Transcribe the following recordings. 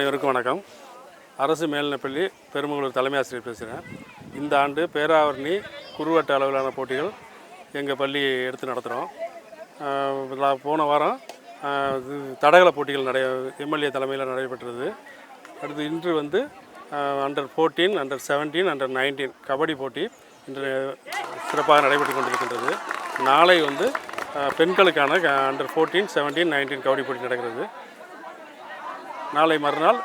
அனைவருக்கும் வணக்கம். அரசு மேல்நிலைப்பள்ளி பெருமங்களூர் தலைமை ஆசிரியர் பேசுகிறேன் இந்த ஆண்டு பேராவரணி குறுவட்ட அளவிலான போட்டிகள் எங்கள் பள்ளி எடுத்து நடத்துகிறோம் போன வாரம் தடகள போட்டிகள் நடை எம்எல்ஏ தலைமையில் நடைபெற்றது. அடுத்து இன்று வந்து under fourteen under seventeen under nineteen kabaddi போட்டி இன்று சிறப்பாக நடைபெற்று கொண்டிருக்கின்றது. நாளை வந்து பெண்களுக்கான under fourteen seventeen nineteen kabaddi போட்டி நடக்கிறது. நாளை மறுநாள்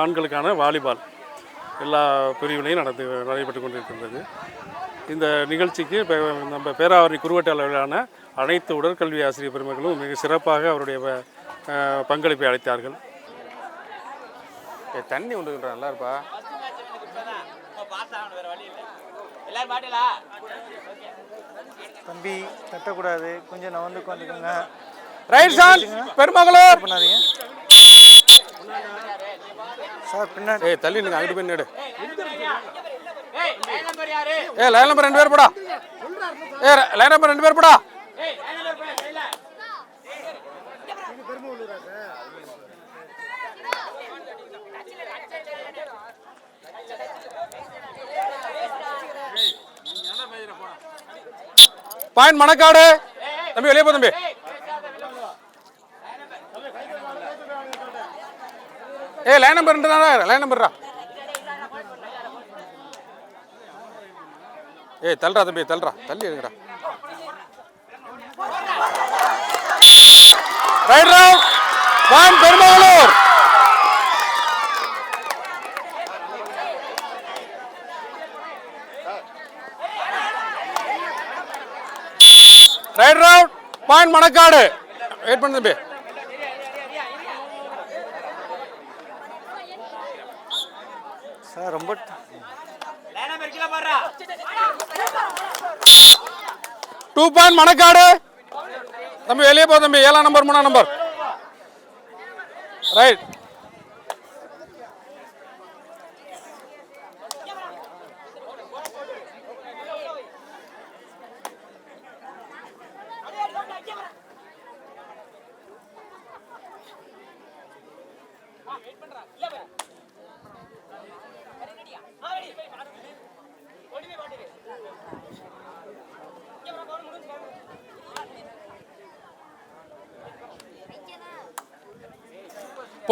ஆண்களுக்கான வாலிபால் எல்லா பிரிவினையும் நடந்து நடைபெற்று கொண்டிருக்கின்றது. இந்த நிகழ்ச்சிக்கு இப்போ நம்ம பேராவரணி குறுவட்ட அளவிலான அனைத்து உடற்கல்வி ஆசிரியர் பெருமக்களும் மிக சிறப்பாக அவருடைய பங்களிப்பை அளித்தார்கள். தண்ணி வந்துடுறா, நல்லா இருப்பா தம்பி தட்டக்கூடாது. கொஞ்சம் நான் வந்து உட்காந்துக்கோங்க ரைட் சான் பெருமகளூர் பண்ணாதீங்க? சார் பின்னாடி. ஏய் தள்ளி நின்று அங்கிட்டு போய் நிடு ஏய் லைன் நம்பர் யாரு? ஏ லைன் நம்பர் ரெண்டு பேர் போடா. ஏ லைன் நம்பர் ரெண்டு பேர் போடா. ஏய் லைன் நம்பர் போய் கையில பாயிண்ட் மணக்காடு தம்பி வெளியே போ தம்பி. ஏ லைன் நம்பர் ரெண்டு தானே லைன் நம்பர்ரா ஏய் தள்ளுறா தம்பி தள்ளுறா தள்ளி எடுங்கடா right round point Perumagalur right round point Manakkadu. Wait பண்ணு தம்பி. போடுறா. Two point Manakkadu. தம்பி வெளியே போ தம்பி. ஏழாம் நம்பர் மூணாம் நம்பர் ரைட்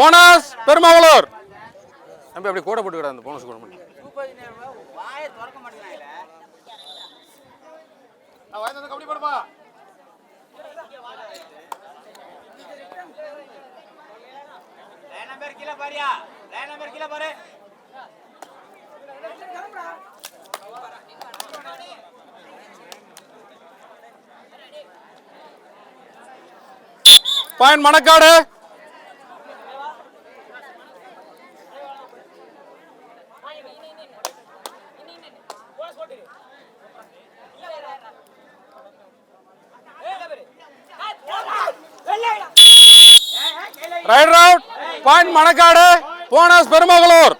போனஸ் பெருமகளூர் தம்பி அப்படி கூட போட்டுக்கிட அந்த போனஸ் கூட. மட்டும் வாயை திறக்க மாட்டேங்கிறாங்களே லைன் நம்பர் கீழ பாரியா லைன் நம்பர் கீழ பாரு point Manakkadu right round point Manakkadu bonus Perumagalur.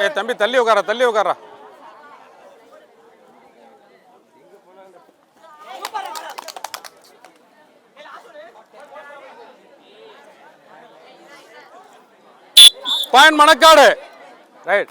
ஏ தம்பி தள்ளி உட்கார தள்ளி உட்கார? Point Manakkadu. Right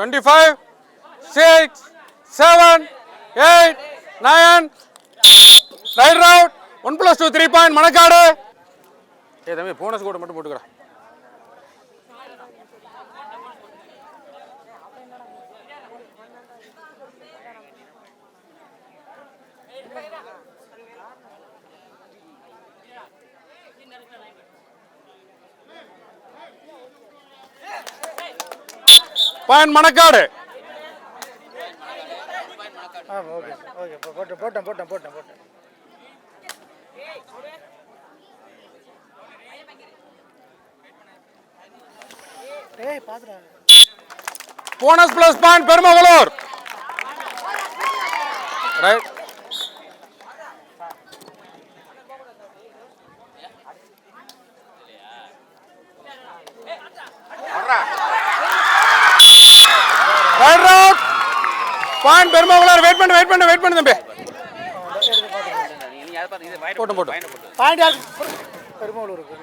twenty five six seven eight nine right round one plus two three point Manakkadu. ஏ தம்பி போனஸ் கூட மட்டும் போட்டுக்கிறேன் பாயிண்ட் மணக்காடு. ஆ ஓகே ஓகே போட்டேன் போட்டேன் போட்டேன் போட்டேன் போட்டேன் bonus plus point Perumagalur right right round point Perumagalur wait பண்ணு வெயிட் பண்ணு வெயிட் பண்ணு தம்பி. போட்டும் போட்டும். பாயிண்ட் ஆகுது பெருமாளூருக்கு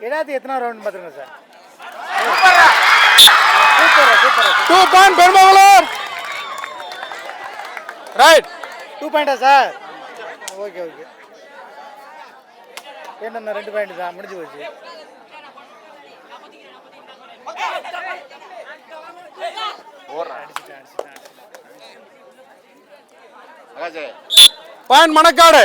இடாது எத்தனை ரவுண்ட் பார்த்துருங்க sir two point Perumagalur right two பாயிண்டா சார் ஓகே ஓகே என்னென்ன ரெண்டு பாயிண்ட் தான்? முடிஞ்சு போச்சு. பாயிண்ட் மணக்காடு.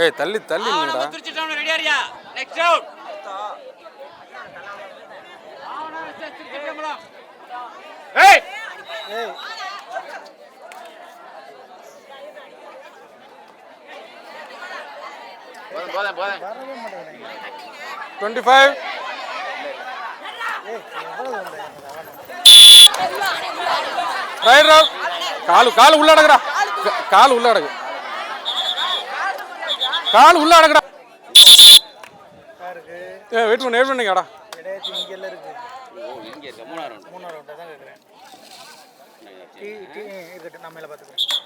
ஏய் தள்ளி தள்ளி இல்லைடா திருச்சி டவுன் ரெடியா இருக்கியா? நெக்ஸ்ட் ரவுண்ட் ஏய்! ஏய் போதும் போதும் டுவெண்ட்டி ஃபைவ் ரைட் காலு காலு உள்ள அடக்குடா காலு உள்ள அடக்கு காலு உள்ள அடக்குடா ஏ வெயிட் பண்ணு வெயிட் பண்ணுங்கடா இருக்கு ஓ இங்க இருக்க மூணாவது ரவுண்ட் மூணாவது ரவுண்டாக தான் கேட்குறேன் மேலே பார்த்துக்கிறேன்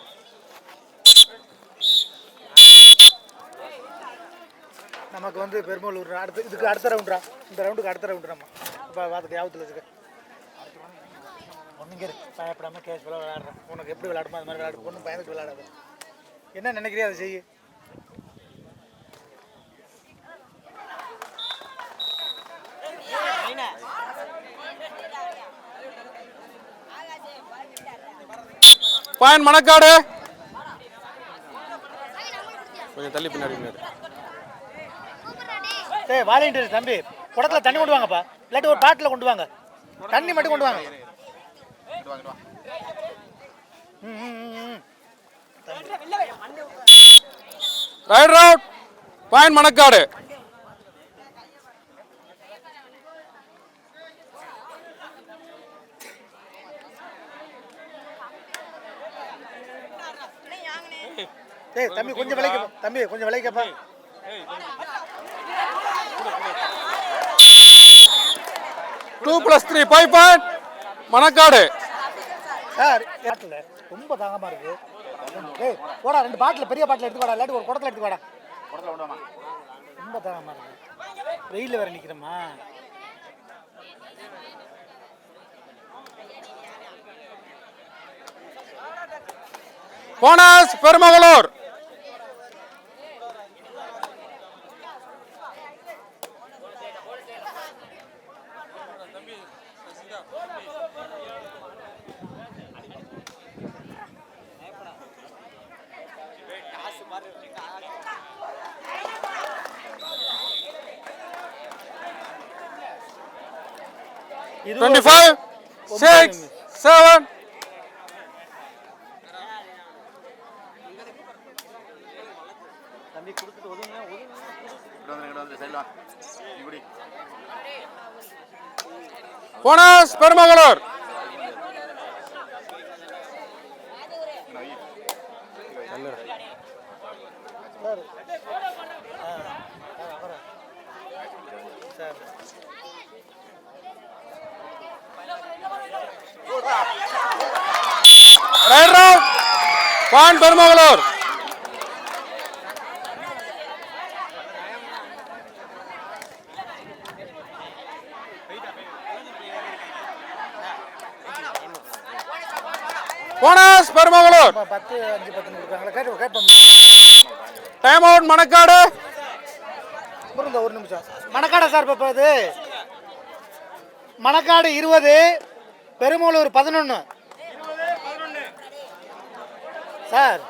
நமக்கு வந்து பெருமாளூர் அடுத்து இதுக்கு அடுத்த ரவுண்டா இந்த ரவுண்டுக்கு அடுத்த ரவுண்டு நம்ம. இப்போ பார்த்துக்க யாபத்தில் வச்சுக்க? ஒன்றுங்க இருக்கு பயப்படாமல் கேஷ் போல விளையாடுறேன் உனக்கு எப்படி விளையாடுமோ அது மாதிரி விளையாடு. ஒன்றும் பயந்துட்டு விளையாடாது. என்ன நினைக்கிறியோ அதை செய்யு பாயன் மணக்காடு. கொஞ்சம் தள்ளி பின்னாடி. வாலண்டியர் தம்பி குடத்துல தண்ணி கொண்டு வாங்கப்பா. இல்லாட்டி ஒரு பாட்டில் கொண்டு வாங்க. தண்ணி மட்டும் கொண்டு வாங்க. Right round point Manakkadu. தம்பி கொஞ்சம் விலைக்கு தம்பி கொஞ்சம் விலைக்கப்பா two plus three five point Manakkadu. Sir ரொம்ப தாகமா இருக்கு. டேய் போடா ரெண்டு பாட்டில் பெரிய பாட்டில் எடுத்து வாடா இல்லாட்டி ஒரு குடத்துல எடுத்து வாடா. ரொம்ப தாகமா இருக்கு. வெயிலில் வேற நிற்கிறோமா bonus Perumagalur. 25, 6, 7, bonus Perumagalur sir ஆ ஆ, வரேன். Sir right round point Perumagalur bonus Perumagalur. Time out Manakkadu. ஒரு நிமிஷம். மணக்காடா சார் இப்போ இது? மணக்காடு இருபது பெருமூலூர் பதினொன்று சரி.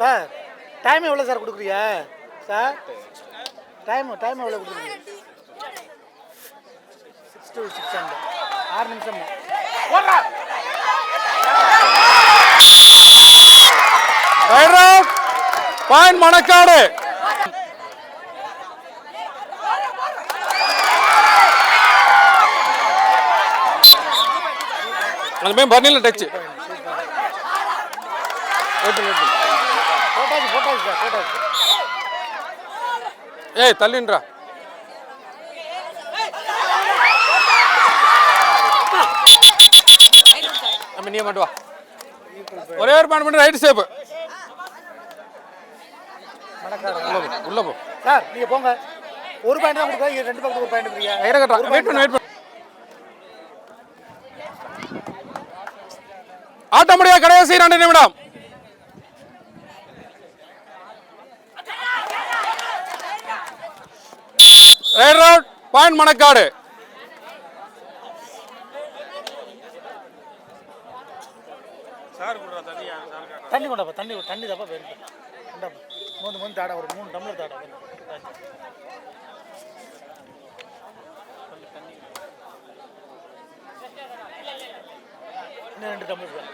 சார் டைம் எவ்வளோ சார் கொடுக்குறீங்க? சார் டைம் டைம் எவ்வளோ கொடுக்குறீங்க? சிக்ஸ் டு சிக்ஸ் ஹண்ட்ரட் ஆறு நிமிஷம். பாயிண்ட் மணக்காடு. அந்த மாதிரி பர்னியில் டச்சு ஏய் தள்ளின்றா. நீ மட்டும் வா. ஒரே ஒரு பாயிண்ட் மட்டும் ரைட் சேப்பு உள்ள போ. சார் நீங்கள் போங்க. ஒரு பாயிண்ட் தான் கொடுக்குறேன் இது ரெண்டு பக்கத்துக்கு ஒரு பாயிண்ட் கொடுக்குறீங்க. இருக்கட்டும் வெயிட் பண்ணு வெயிட் பண்ணு. ஆட்ட முடியாது கடைசி ரெண்டு நிமிடம். Right out point Manakkadu. தண்ணி கொண்டாப்பா தண்ணி தண்ணி தப்பா வேணும் கொண்டாப்பா. மூணு மூணு தாடா ஒரு மூணு டம்ளர் தாடா இன்னும் ரெண்டு டம்ளர் தான்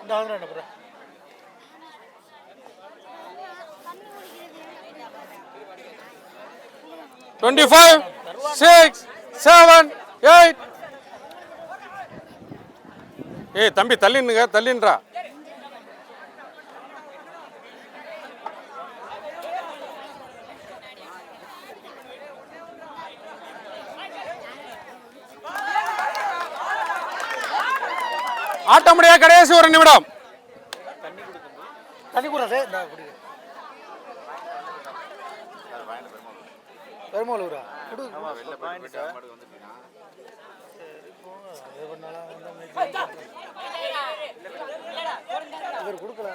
இந்த வந்து ரெண்டு அப்புறம் twenty five six seven eight ஏய் தம்பி தள்ளினுங்க தள்ளின்றா. ஆட்ட முடியாது கடைசி ஒரு நிமிடம். தண்ணி கூட சார் இந்த குடி. பெருமாளூரா குடு. அது பண்ணாலும் இவர் கொடுக்கல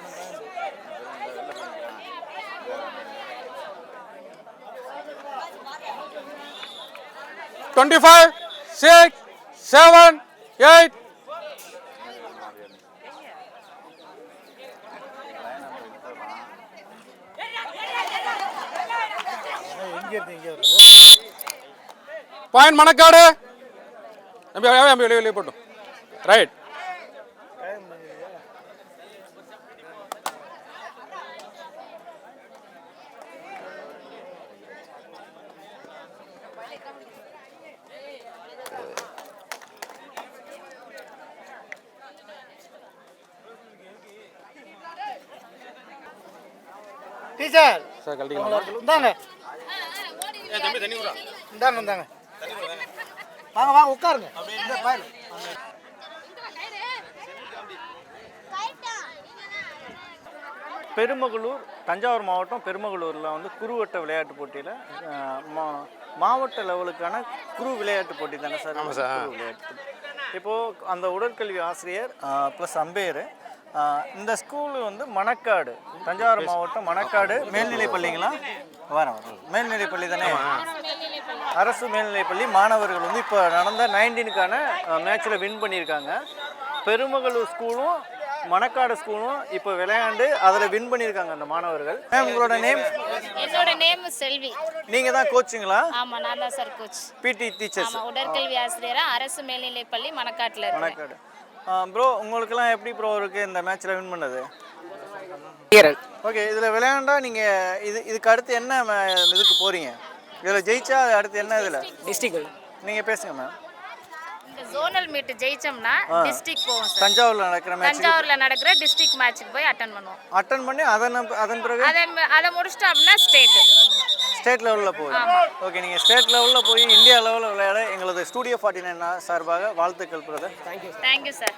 twenty five six seven eight point Manakkadu. தம்பி வெளியே வெளியே வெளியே போட்டோம் ரைட் டீச்சர் சார் கழட்டிக்கலாம்? இந்தாங்க. இந்தாங்க இந்தாங்க. வாங்க வாங்க உட்காருங்க. பெருமகளூர் தஞ்சாவூர் மாவட்டம் பெருமகளூரில் வந்து குருவட்ட விளையாட்டு போட்டியில் மாவட்ட லெவலுக்கான குரு விளையாட்டு போட்டி தானே சார்? ஆமாம் சார். விளையாட்டு. இப்போது அந்த உடற்கல்வி ஆசிரியர் ப்ளஸ் அம்பையர் இந்த ஸ்கூல் வந்து மணக்காடு தஞ்சாவூர் மாவட்டம் மணக்காடு மேல்நிலைப் பள்ளிங்களா? வரேன் மேல்நிலைப் பள்ளி தானே? அரசு மேல்நிலைப்பள்ளி மாணவர்கள் வந்து இப்போ நடந்த நைன்டீனுக்கான மேட்ச்சில் வின் பண்ணியிருக்காங்க. பெருமகளூர் ஸ்கூலும் மணக்காடு ஸ்கூலும் இப்போ விளையாண்டு அதில் வின் பண்ணியிருக்காங்க அந்த மாணவர்கள். மேம் உங்களோட நேம் என்னோட நேம் செல்வி. நீங்கள் தான் கோச்சுங்களா ஆமா நான் தான் சார் கோச் பிடி டீச்சர்ஸ் ஆமா உடற்கல்வி ஆசிரியரா அரசு மேல்நிலைப்பள்ளி மணக்காட்டுல மணக்காடு. ப்ரோ உங்களுக்கெல்லாம் எப்படி ப்ரோ இருக்கு இந்த மேட்ச்சில் வின் பண்ணது? ஓகே இதில் விளையாண்டா நீங்கள் இது இதுக்கு அடுத்து என்ன இதுக்கு போகிறீங்க இதில் ஜெயிச்சா அடுத்து என்ன இதில்? டிஸ்ட்ரிக்ட். நீங்கள் பேசுங்க மேம் இந்த ஜோனல் மீட் ஜெயிச்சோம்னா டிஸ்ட்ரிக்ட் போவோம் சார் தஞ்சாவூரில் நடக்கிற மேட்ச் தஞ்சாவூர்ல நடக்கிற டிஸ்ட்ரிக்ட் மேட்ச்சுக்கு போய் அட்டன் பண்ணுவோம். அட்டன் பண்ணி அதன் அதன் பிறகு? அதை அதை முடிச்சிட்டோம் அப்படின்னா ஸ்டேட் ஸ்டேட் லெவலில் போகுது. ஓகே நீங்கள் ஸ்டேட் லெவலில் போய் இந்தியா லெவலில் விளையாட எங்களது ஸ்டூடியோ ஃபார்ட்டி நைன் சார்பாக வாழ்த்துக்கள் பிரதர் தேங்க்யூ சார்